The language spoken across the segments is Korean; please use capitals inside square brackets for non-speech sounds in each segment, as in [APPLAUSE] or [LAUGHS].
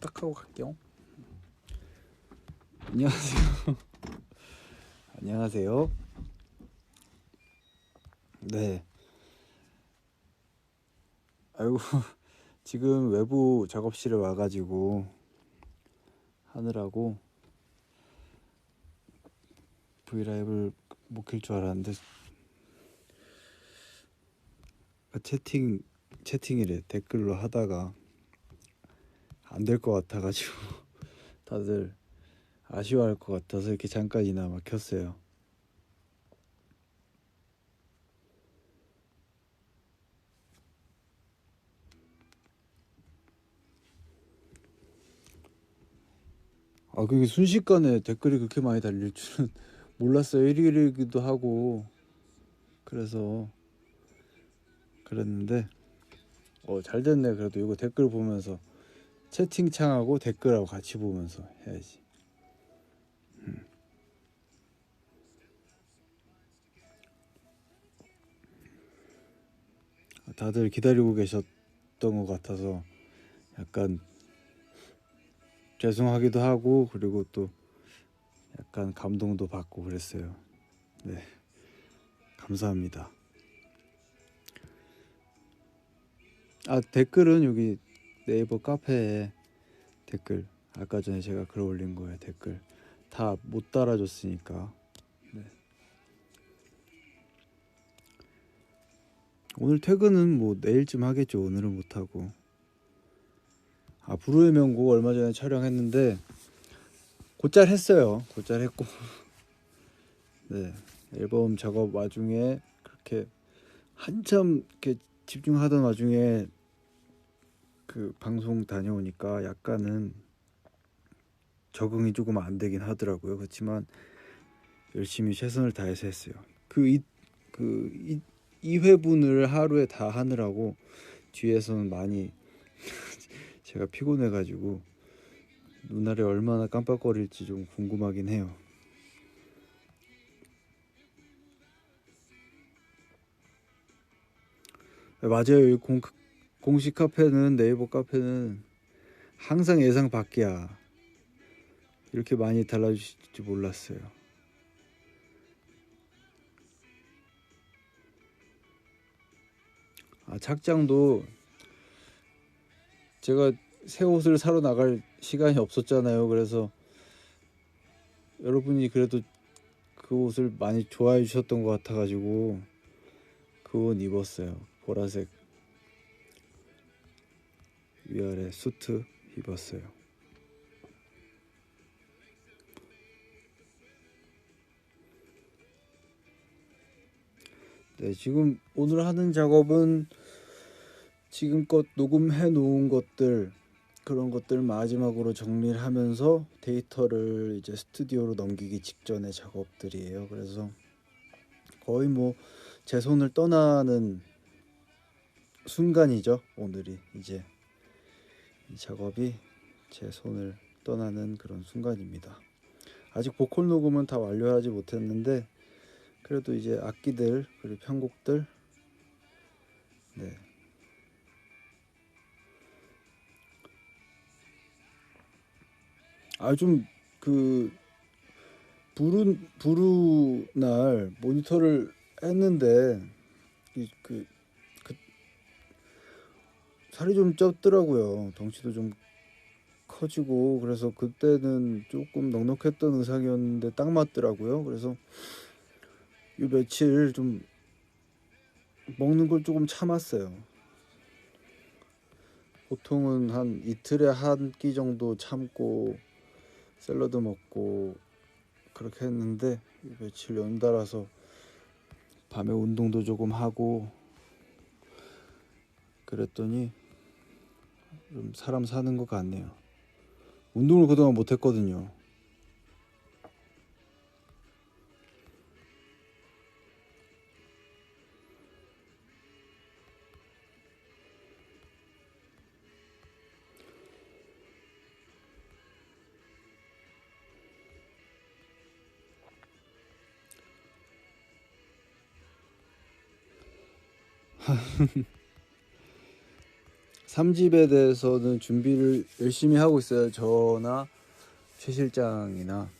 딱 하고 갈게요. 안녕하세요. [LAUGHS] 안녕하세요. 네. 아이고 [LAUGHS] 지금 외부 작업실에 와가지고 하느라고 브이라이브를 못 킬 줄 알았는데 채팅 채팅이래 댓글로 하다가 안 될 것 같아가지고 [LAUGHS] 다들 아쉬워할 것 같아서 이렇게 잠깐이나마 켰어요. 아 그게 순식간에 댓글이 그렇게 많이 달릴 줄은 [LAUGHS] 몰랐어요. 일일이기도 하고 그래서 그랬는데 어 잘 됐네. 그래도 이거 댓글 보면서 채팅창하고 댓글하고 같이 보면서 해야지. 음. 다들 기다리고 계셨던 것 같아서 약간 죄송하기도 하고 그리고 또 약간 감동도 받고 그랬어요. 네, 감사합니다. 아 댓글은 여기 네이버 카페에 댓글 아까 전에 제가 글 올린 거에 댓글 다 못 달아줬으니까. 네. 오늘 퇴근은 뭐 내일쯤 하겠죠. 오늘은 못 하고. 아 불후의 명곡 얼마 전에 촬영했는데 곧잘 했어요. 곧잘 했고. [LAUGHS] 네. 앨범 작업 와중에 그렇게 한참 이렇게 집중하던 와중에 그 방송 다녀오니까 약간은 적응이 조금 안 되긴 하더라고요. 그렇지만 열심히 최선을 다해서 했어요. 그 이 그 이 회분을 하루에 다 하느라고 뒤에서는 많이 [LAUGHS] 제가 피곤해가지고 눈알이 얼마나 깜빡거릴지 좀 궁금하긴 해요. 네, 맞아요. 이 공, 공식 카페는 네이버 카페는 항상 예상 밖이야. 이렇게 많이 달라주실 줄 몰랐어요. 아, 착장도 제가 새 옷을 사러 나갈 시간이 없었잖아요. 그래서 여러분이 그래도 그 옷을 많이 좋아해 주셨던 것 같아가지고 그 옷 입었어요. 보라색 위아래 수트 입었어요. 네, 지금 오늘 하는 작업은 지금껏 녹음해 놓은 것들 그런 것들 마지막으로 정리를 하면서 데이터를 이제 스튜디오로 넘기기 직전의 작업들이에요. 그래서 거의 뭐 제 손을 떠나는 순간이죠. 오늘이 이제 이 작업이 제 손을 떠나는 그런 순간입니다. 아직 보컬 녹음은 다 완료하지 못했는데 그래도 이제 악기들 그리고 편곡들 네. 아 좀 그 부루 부루 날 모니터를 했는데 그, 그 살이 좀 쪘더라고요. 덩치도 좀 커지고 그래서 그때는 조금 넉넉했던 의상이었는데 딱 맞더라고요. 그래서 이 며칠 좀 먹는 걸 조금 참았어요. 보통은 한 이틀에 한 끼 정도 참고 샐러드 먹고 그렇게 했는데 이 며칠 연달아서 밤에 운동도 조금 하고 그랬더니 좀 사람 사는 것 같네요. 운동을 그동안 못했거든요. [LAUGHS] 3집에 대해서는 준비를 열심히 하고 있어요. 저나 최 실장이나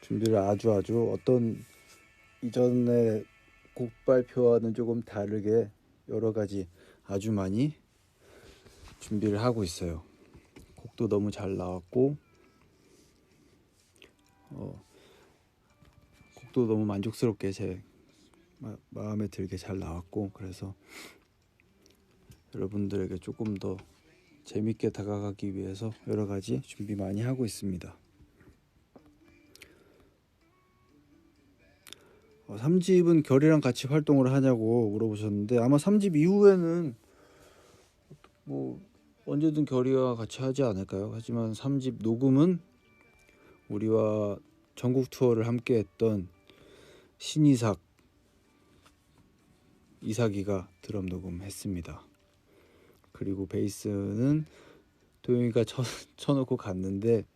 준비를 아주 아주 어떤 이전에 곡 발표와는 조금 다르게 여러 가지 아주 많이 준비를 하고 있어요. 곡도 너무 잘 나왔고 어, 곡도 너무 만족스럽게 제 마, 음에 들게 잘 나왔고 그래서 여러분들에게 조금 더 재밌게 다가가기 위해서 여러 가지 준비 많이 하고 있습니다. 어, 3집은 결이랑 같이 활동을 하냐고 물어보셨는데 아마 3집 이후에는 뭐 언제든 결이와 같이 하지 않을까요? 하지만 3집 녹음은 우리와 전국 투어를 함께 했던 신이삭 이삭이가 드럼 녹음했습니다. 그리고 베이스는 도영이가 쳐, 쳐놓고 갔는데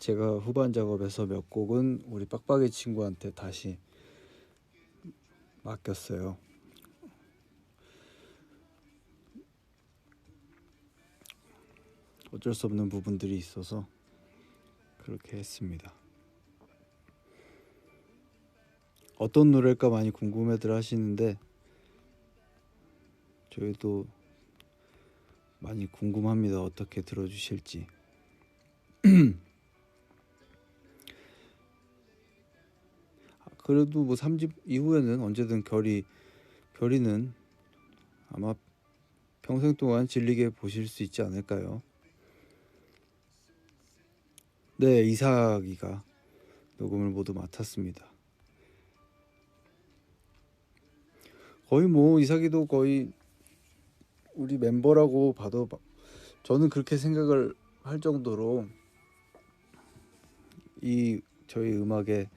제가 후반 작업에서 몇 곡은 우리 빡빡이 친구한테 다시 맡겼어요. 어쩔 수 없는 부분들이 있어서 그렇게 했습니다. 어떤 노래일까 많이 궁금해들 하시는데 저희도 많이 궁금합니다. 어떻게 들어주실지. [CLEARS THROAT] 아, 그래도 뭐 3집 이후에는 언제든 결이 결이는 아마 평생 동안 질리게 보실 수 있지 않을까요? 네, 이삭이가 녹음을 모두 맡았습니다. 거의 뭐 이삭이도 거의 우리 멤버라고 봐도 바- 저는 그렇게 생각을 할 정도로 이 저희 음악에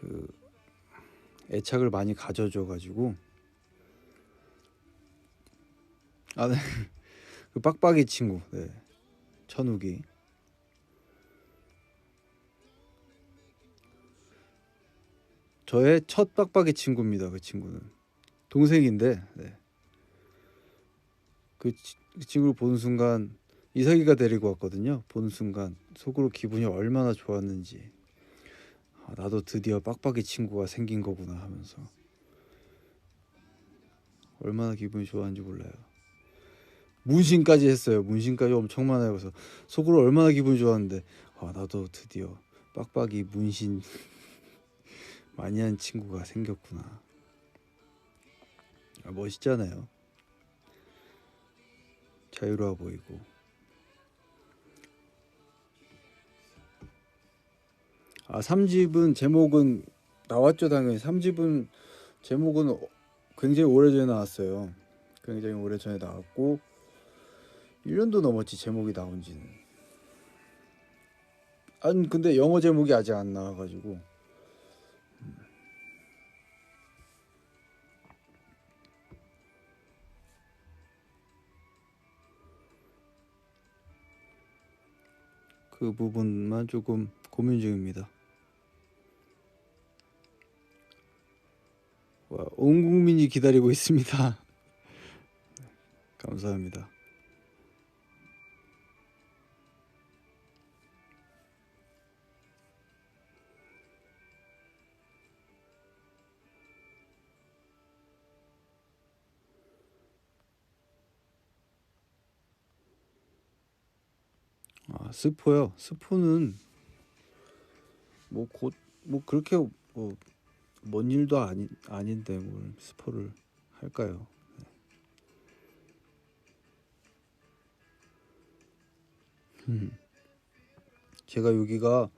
그 애착을 많이 가져줘 가지고 아, 네. [LAUGHS] 그 빡빡이 친구, 네. 천욱이. 저의 첫 빡빡이 친구입니다. 그 친구는 동생인데, 네. 그, 치- 그 친구를 보는 순간 이삭이가 데리고 왔거든요. 보는 순간 속으로 기분이 얼마나 좋았는지 아, 나도 드디어 빡빡이 친구가 생긴 거구나 하면서 얼마나 기분이 좋았는지 몰라요. 문신까지 했어요. 문신까지 엄청 많아요. 그래서 속으로 얼마나 기분이 좋았는데 아, 나도 드디어 빡빡이 문신 [LAUGHS] 많이 한 친구가 생겼구나. 아, 멋있잖아요. 자유로워 보이고. 아 3집은 제목은 나왔죠 당연히. 3집은 제목은 어- 굉장히 오래전에 나왔어요. 굉장히 오래전에 나왔고 1년도 넘었지 제목이 나온 지는. 아니 근데 영어 제목이 아직 안 나와가지고 그 부분만 조금 고민 중입니다. 와, 온 국민이 기다리고 있습니다. [LAUGHS] 감사합니다. 아, 스포요. 스포는 뭐곧뭐 그렇게 뭐 먼 일도 아니 아닌데 뭘 스포를 할까요? 네. 음. 제가 여기가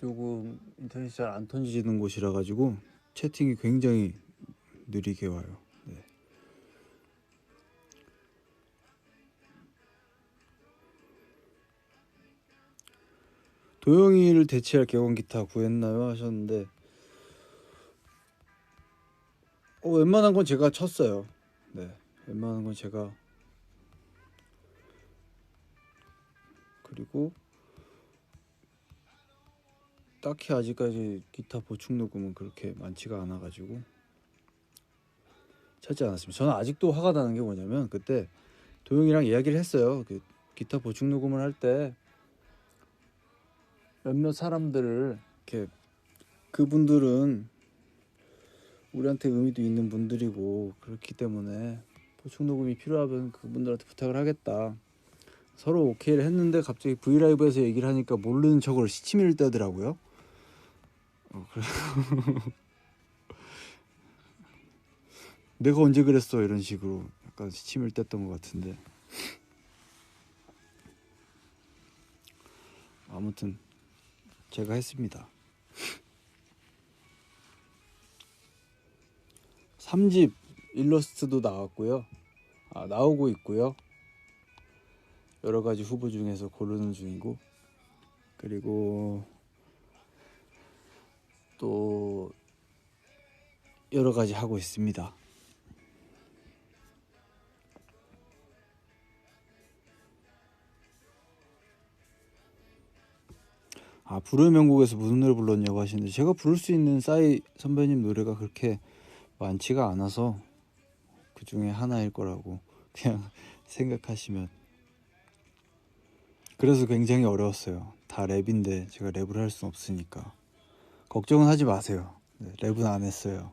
조금 인터넷이 잘 안 터지는 곳이라 가지고 채팅이 굉장히 느리게 와요. 도영이를 대체할 객원 기타 구했나요 하셨는데 어, 웬만한 건 제가 쳤어요. 네, 웬만한 건 제가 그리고 딱히 아직까지 기타 보충 녹음은 그렇게 많지가 않아가지고 찾지 않았습니다. 저는 아직도 화가 나는 게 뭐냐면 그때 도영이랑 이야기를 했어요. 그 기타 보충 녹음을 할때 몇몇 사람들을 이렇게 그분들은 우리한테 의미도 있는 분들이고 그렇기 때문에 보충 녹음이 필요하면 그분들한테 부탁을 하겠다. 서로 오케이를 했는데 갑자기 브이라이브에서 얘기를 하니까 모르는 척을 시치미를 떼더라고요. 어, 그래. [LAUGHS] 내가 언제 그랬어 이런 식으로 약간 시침을 뗐던 것 같은데 아무튼 제가 했습니다. [LAUGHS] 3집 일러스트도 나왔고요. 아 나오고 있고요. 여러 가지 후보 중에서 고르는 중이고 그리고 또 여러 가지 하고 있습니다. 아 불후의 명곡에서 무슨 노래 불렀냐고 하시는데 제가 부를 수 있는 싸이 선배님 노래가 그렇게 많지가 않아서 그 중에 하나일 거라고 [LAUGHS] 그냥 생각하시면. 그래서 굉장히 어려웠어요. 다 랩인데 제가 랩을 할 수는 없으니까. 걱정은 하지 마세요. 네, 랩은 안 했어요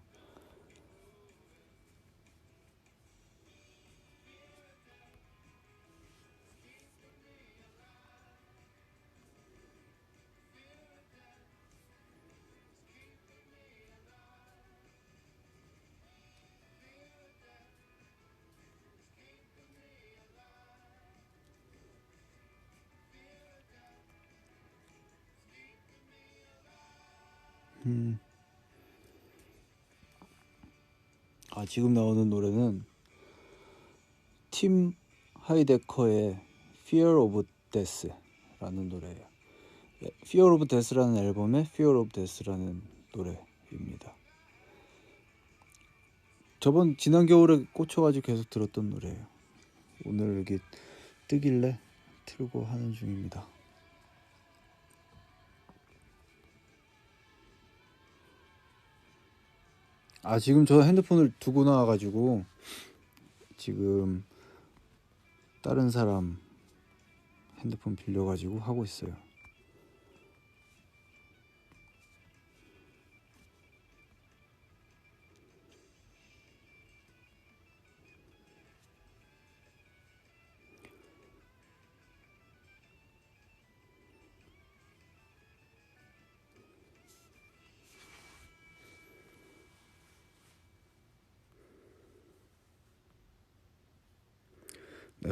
음. 아 지금 나오는 노래는 팀 하이데커의 Fear of Death라는 노래예요. 예, Fear of Death라는 앨범의 Fear of Death라는 노래입니다. 저번 지난 겨울에 꽂혀가지고 계속 들었던 노래예요. 오늘 여기 뜨길래 틀고 하는 중입니다. 아 지금 저 핸드폰을 두고 나와가지고 지금 다른 사람 핸드폰 빌려가지고 하고 있어요.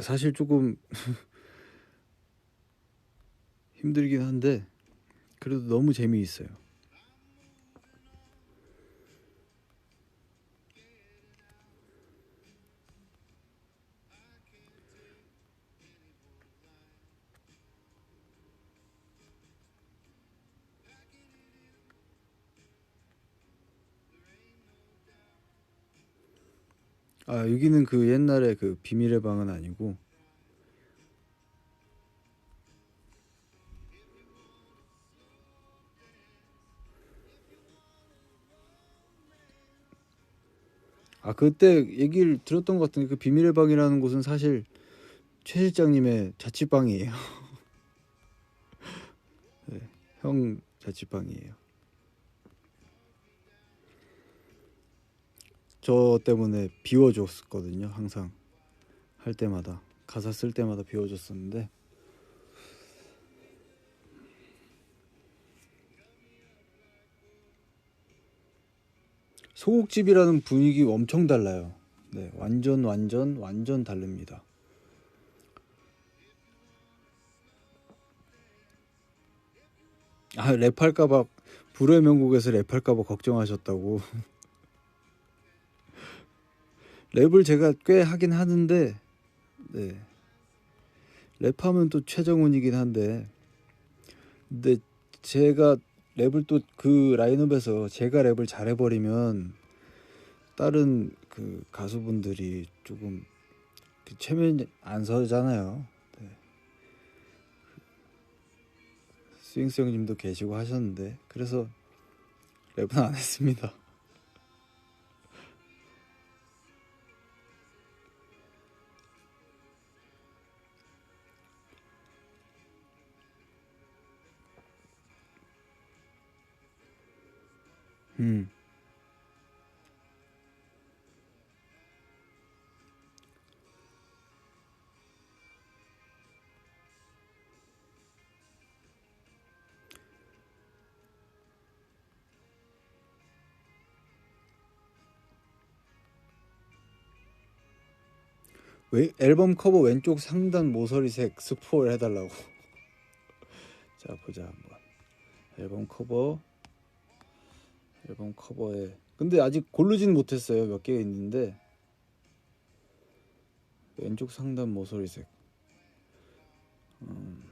사실 조금 [LAUGHS] 힘들긴 한데 그래도 너무 재미있어요. 아 여기는 그 옛날에 그 비밀의 방은 아니고 아 그때 얘기를 들었던 것 같은데 그 비밀의 방이라는 곳은 사실 최 실장님의 자취방이에요. [LAUGHS] 네, 형 자취방이에요. 저 때문에 비워줬거든요. 항상 할 때마다 가사 쓸 때마다 비워줬었는데 소곡집이라는 분위기 엄청 달라요. 네, 완전 완전 완전 다릅니다. 아 랩할까봐 불의 명곡에서 랩할까봐 걱정하셨다고. [LAUGHS] 랩을 제가 꽤 하긴 하는데, 네. 랩하면 또 최정훈이긴 한데, 근데 제가 랩을 또 그 라인업에서 제가 랩을 잘해버리면 다른 그 가수분들이 조금 그 체면 안 서잖아요. 네. 스윙스 형님도 계시고 하셨는데 그래서 랩은 안 했습니다. 음. 왜 앨범 커버 왼쪽 상단 모서리색 스포를 해달라고. [LAUGHS] 자 보자 한번. 앨범 커버. 앨범 커버에. 근데 아직 고르진 못했어요. 몇 개 있는데. 왼쪽 상단 모서리색. 음.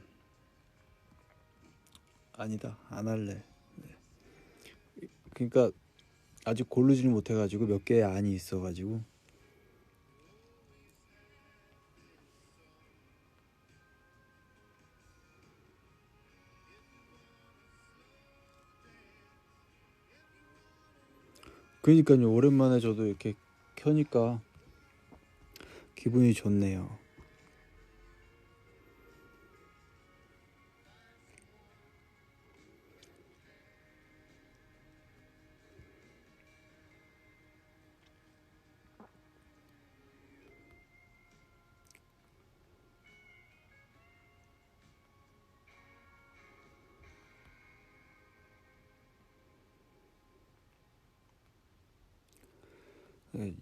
아니다. 안 할래. 네. 그러니까 아직 고르지는 못해가지고 몇 개의 안이 있어가지고. 그러니까요 오랜만에 저도 이렇게 켜니까 기분이 좋네요.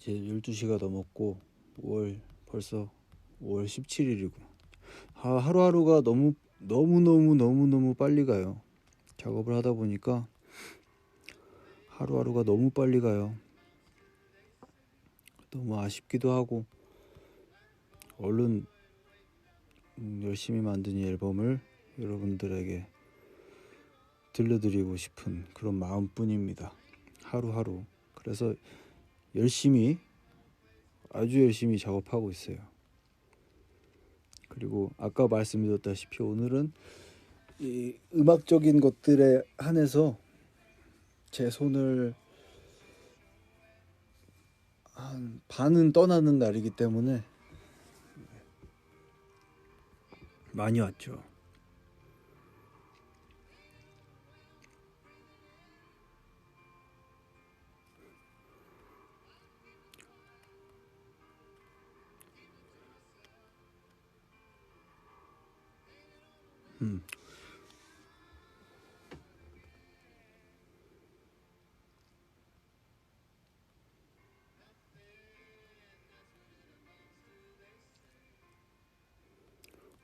이제 12시가 넘었고 5월 벌써 5월 17일이고 아, 하루하루가 너무 너무너무 너무너무 빨리 가요. 작업을 하다 보니까 하루하루가 너무 빨리 가요. 너무 아쉽기도 하고 얼른 음, 열심히 만든 이 앨범을 여러분들에게 들려드리고 싶은 그런 마음뿐입니다. 하루하루. 그래서 열심히 아주 열심히 작업하고 있어요. 그리고 아까 말씀드렸다시피 오늘은 이 음악적인 것들에 한해서 제 손을 한 반은 떠나는 날이기 때문에 많이 왔죠. 음.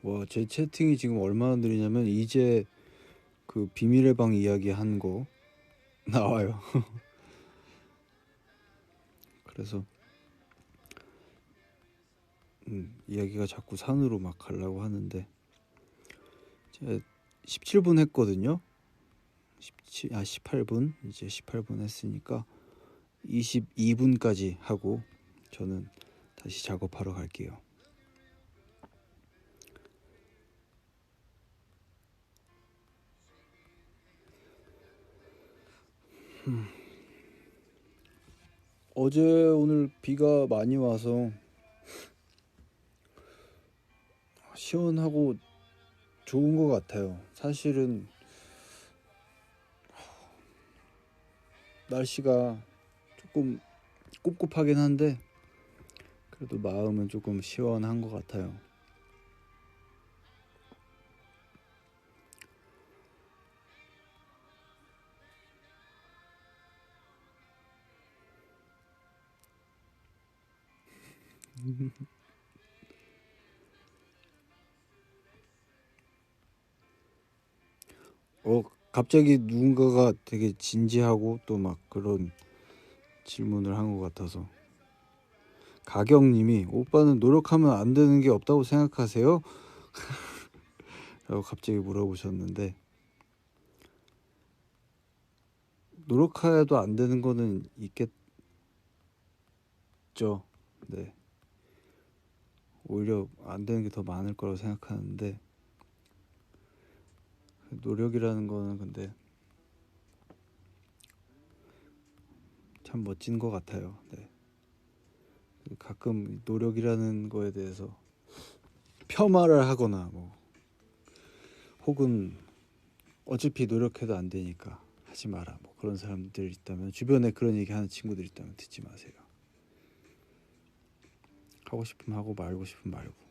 와, 제 채팅이 지금 얼마나 느리냐면 이제 그 비밀의 방 이야기 한 거 [LAUGHS] 나와요. 그래서 음, 이야기가 자꾸 산으로 막 가려고 하는데 제가 17분 했거든요. 17, 아 18분 이제 18분 했으니까 22분까지 하고 저는 다시 작업하러 갈게요. 음. 어제 오늘 비가 많이 와서 시원하고 좋은 것 같아요. 사실은 날씨가 조금 꿉꿉하긴 한데 그래도 마음은 조금 시원한 것 같아요. [LAUGHS] 어, 갑자기 누군가가 되게 진지하고 또 막 그런 질문을 한 것 같아서 가경님이 오빠는 노력하면 안 되는 게 없다고 생각하세요? [LAUGHS] 라고 갑자기 물어보셨는데 노력해도 안 되는 거는 있겠죠. 네. 오히려 안 되는 게 더 많을 거라고 생각하는데 노력이라는 거는 근데 참 멋진 것 같아요. 네. 가끔 노력이라는 거에 대해서 폄하를 하거나 뭐 혹은 어차피 노력해도 안 되니까 하지 마라. 뭐 그런 사람들 있다면 주변에 그런 얘기 하는 친구들 있다면 듣지 마세요. 하고 싶으면 하고 말고 싶으면 말고.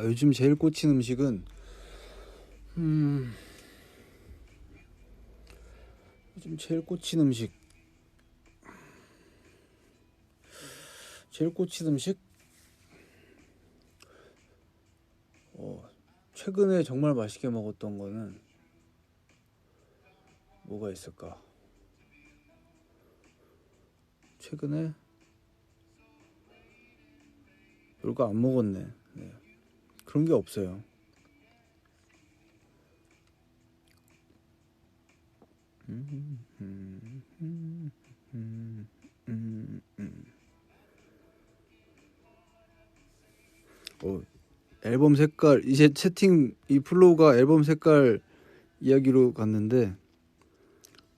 아, 요즘 제일 꽂힌 음식은 음 요즘 제일 꽂힌 음식. 제일 꽂힌 음식? 어 최근에 정말 맛있게 먹었던 거는 뭐가 있을까? 최근에? 별거 안 먹었네. 네. 그런 게 없어요. 어, 앨범 색깔 이제 채팅 이 플로우가 앨범 색깔 이야기로 갔는데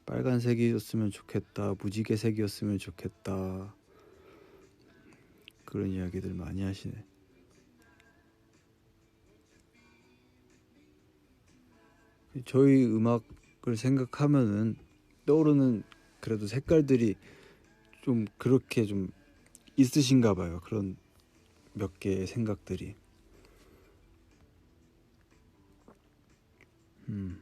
빨간색이었으면 좋겠다 무지개색이었으면 좋겠다 그런 이야기들 많이 하시네. 저희 음악을 생각하면은 떠오르는 그래도 색깔들이 좀 그렇게 좀 있으신가 봐요. 그런 몇 개의 생각들이. 음.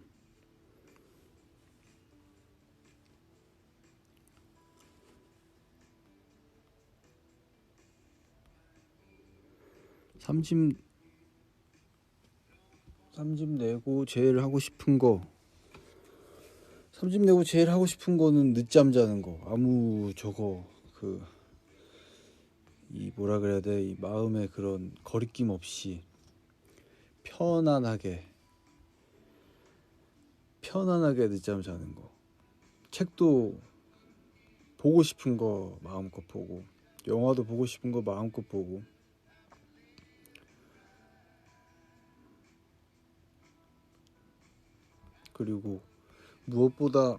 삼심 삼집 내고 제일 하고 싶은 거. 삼집 내고 제일 하고 싶은 거는 늦잠 자는 거. 아무 저거 그 이 뭐라 그래야 돼 이 마음의 그런 거리낌 없이 편안하게 편안하게 늦잠 자는 거. 책도 보고 싶은 거 마음껏 보고 영화도 보고 싶은 거 마음껏 보고. 그리고 무엇보다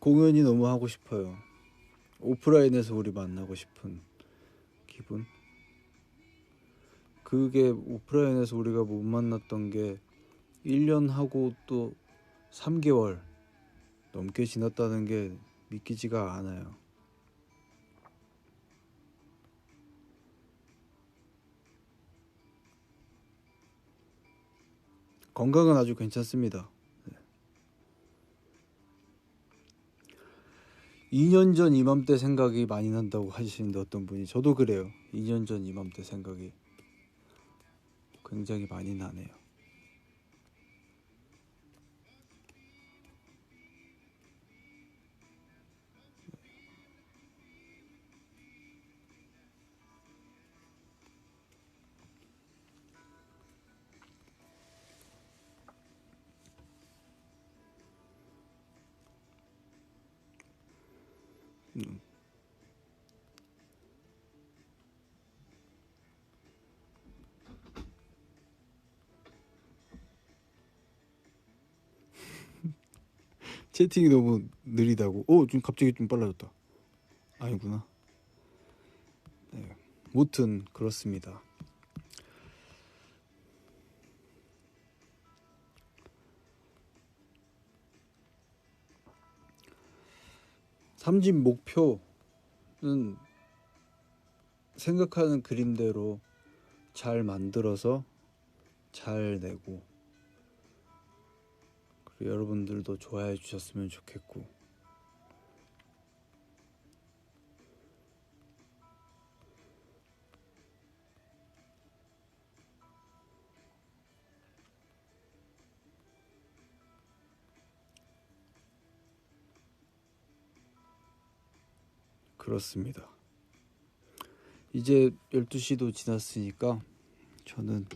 공연이 너무 하고 싶어요. 오프라인에서 우리 만나고 싶은 기분. 그게 오프라인에서 우리가 못 만났던 게 1년 하고 또 3개월 넘게 지났다는 게 믿기지가 않아요. 건강은 아주 괜찮습니다. 2년 전 이맘때 생각이 많이 난다고 하시는데 어떤 분이 저도 그래요. 2년 전 이맘때 생각이 굉장히 많이 나네요. 채팅이 너무 느리다고. 오, 좀 갑자기 좀 빨라졌다. 아니구나. 네. 무튼 그렇습니다. 삼집 목표는 생각하는 그림대로 잘 만들어서 잘 내고 여러분들도 좋아해 주셨으면 좋겠고 그렇습니다. 이제 12시도 지났으니까 저는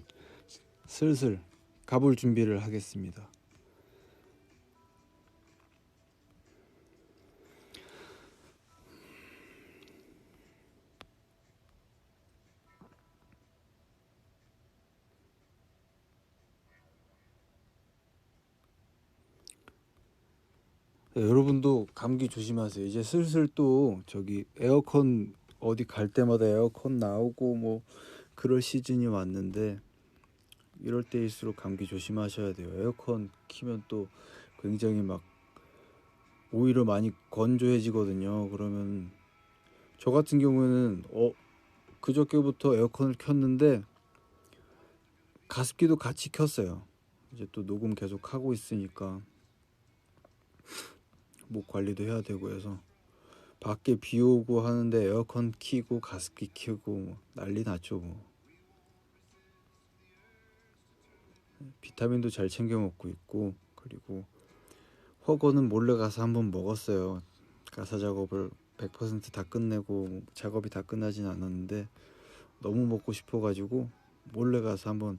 슬슬 가볼 준비를 하겠습니다. 네, 여러분도 감기 조심하세요. 이제 슬슬 또 저기 에어컨 어디 갈 때마다 에어컨 나오고 뭐 그럴 시즌이 왔는데 이럴 때일수록 감기 조심하셔야 돼요. 에어컨 키면 또 굉장히 막 오히려 많이 건조해지거든요. 그러면 저 같은 경우에는 어 그저께부터 에어컨을 켰는데 가습기도 같이 켰어요. 이제 또 녹음 계속 하고 있으니까 목 관리도 해야 되고 해서 밖에 비 오고 하는데 에어컨 키고 가습기 키고 뭐 난리 났죠 뭐. 비타민도 잘 챙겨 먹고 있고 그리고 허거는 몰래 가서 한번 먹었어요. 가사 작업을 100%다 끝내고 뭐 작업이 다 끝나진 않았는데 너무 먹고 싶어가지고 몰래 가서 한번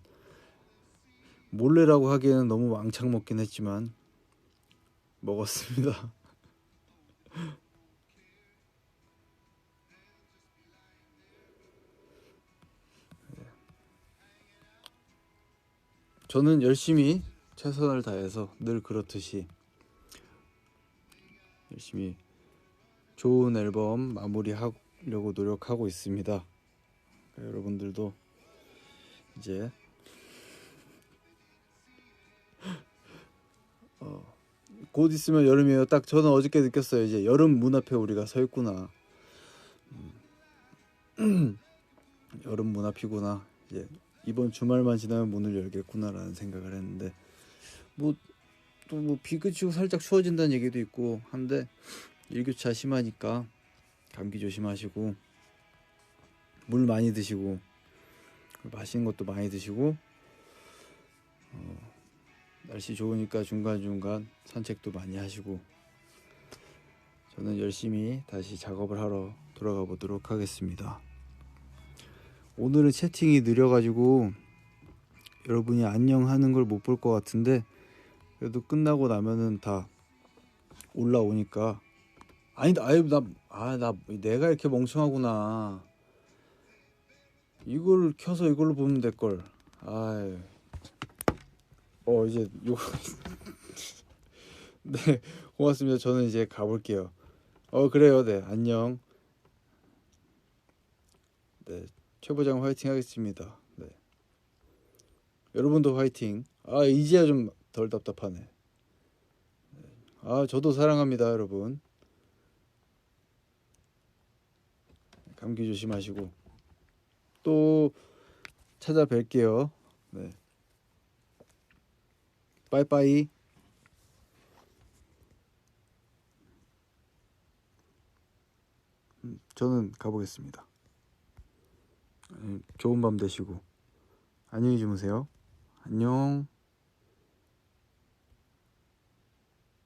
몰래라고 하기에는 너무 왕창 먹긴 했지만 먹었습니다. [LAUGHS] 저는 열심히 최선을 다해서 늘 그렇듯이 열심히 좋은 앨범 마무리하려고 노력하고 있습니다. 여러분들도 이제 곧 있으면 여름이에요. 딱 저는 어저께 느꼈어요. 이제 여름 문 앞에 우리가 서 있구나. 음. [CLEARS THROAT] 여름 문 앞이구나. 이제 이번 주말만 지나면 문을 열겠구나라는 생각을 했는데 뭐 또 뭐 비 그치고 살짝 추워진다는 얘기도 있고 한데 일교차 심하니까 감기 조심하시고 물 많이 드시고 맛있는 것도 많이 드시고 어, 날씨 좋으니까 중간중간 산책도 많이 하시고 저는 열심히 다시 작업을 하러 돌아가 보도록 하겠습니다. 오늘은 채팅이 느려가지고 여러분이 안녕 하는 걸 못 볼 것 같은데 그래도 끝나고 나면은 다 올라오니까 아니 아유 나아나 내가 이렇게 멍청하구나 이걸 켜서 이걸로 보면 될 걸. 아유. 어 이제 요. [LAUGHS] 네 고맙습니다. 저는 이제 가볼게요. 어 그래요. 네 안녕. 네 최부장 화이팅 하겠습니다. 네. 여러분도 화이팅. 아 이제야 좀 덜 답답하네. 네. 아 저도 사랑합니다 여러분. 감기 조심하시고 또 찾아뵐게요. 네. 빠이빠이. 음, 저는 가보겠습니다. 음, 좋은 밤 되시고 안녕히 주무세요. 안녕.